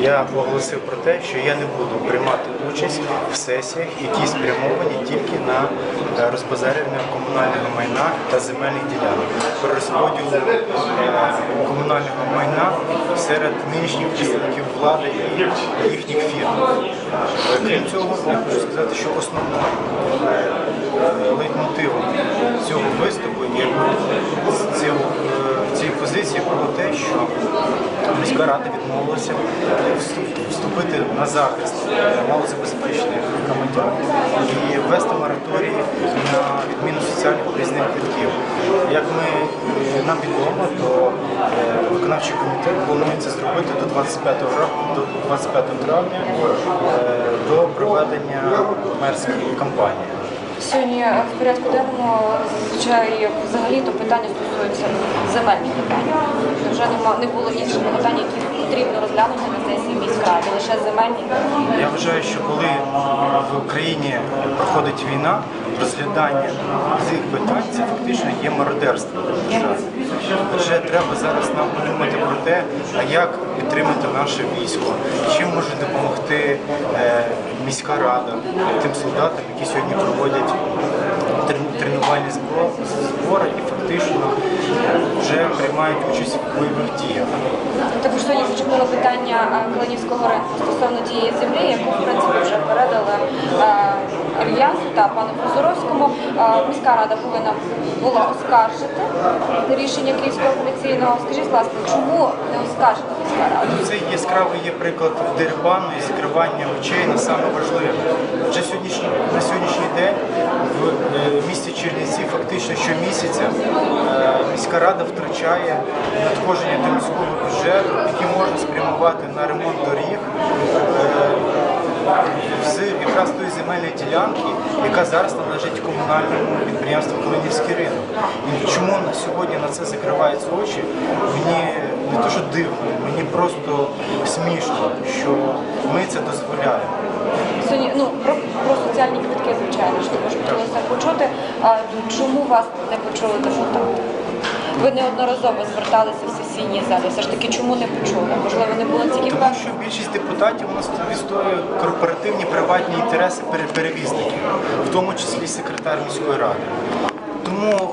я оголосив про те, що я не буду приймати участь в сесіях, які спрямовані тільки на е, розбазарювання комунального майна та земельних ділянок, про розподіл е, комунального майна серед нинішніх представників влади і їхніх фірм. Крім цього, я хочу сказати, що основним е, лейтмотивом цього виступу є цього, е, цієї позиції про те, що міська рада відмовилася вступити на захист малозабезпечених громадян і ввести мораторій на відміну соціальних проїзних квитків. Як ми е, нам відомо, то е, виконавчий комітет планує це зробити до 25 ра- до 25 травня е, до проведення мерської кампанії. Сьогодні е, в порядку денному зазвичай взагалі то питання стосуються земельних питань. Вже нема не було інших питань, які потрібно розглянути на сесії міськради, лише земельні. Я вважаю, що коли в Україні проходить війна, розглядання цих питань це фактично є мародерство держави. Адже треба зараз нам подумати про те, а як підтримати наше військо, чим може допомогти е, міська рада тим солдатам, які сьогодні проводять тренувальні збори і фактично вже приймають участь в бойових діях. Також сьогодні зачепило питання Калинівського ринку стосовно тієї землі, яку в принципі вже передали Альянсу та пану Прозоровському. Е, Міська рада повинна була оскаржити рішення Київського апеляційного. Скажіть, ласка, чому не оскаржила міська рада? Ну, Це яскравий є приклад дерибану і закривання очей на саме важливе. Вже сьогоднішній, на сьогоднішній день в е, місті Чернівці фактично щомісяця е, міська рада втрачає надходження до міського бюджету, які можна спрямувати на ремонт земельної ділянки, яка зараз належить комунальному підприємству Калинівський ринок. І чому на сьогодні на це закриваються очі? Мені не то, що дивно, мені просто смішно, що ми це дозволяємо. Сьогодні ну про, про соціальні квитки, звичайно ж також хотілося почути. А чому вас не почули депутати? Ви неодноразово зверталися в сесійній залі. Все ж таки, чому не почули? Можливо, не було тільки Тому що більшість депутатів у нас відстоює корпоративні приватні інтереси перед перевізників, в тому числі секретар міської ради. Тому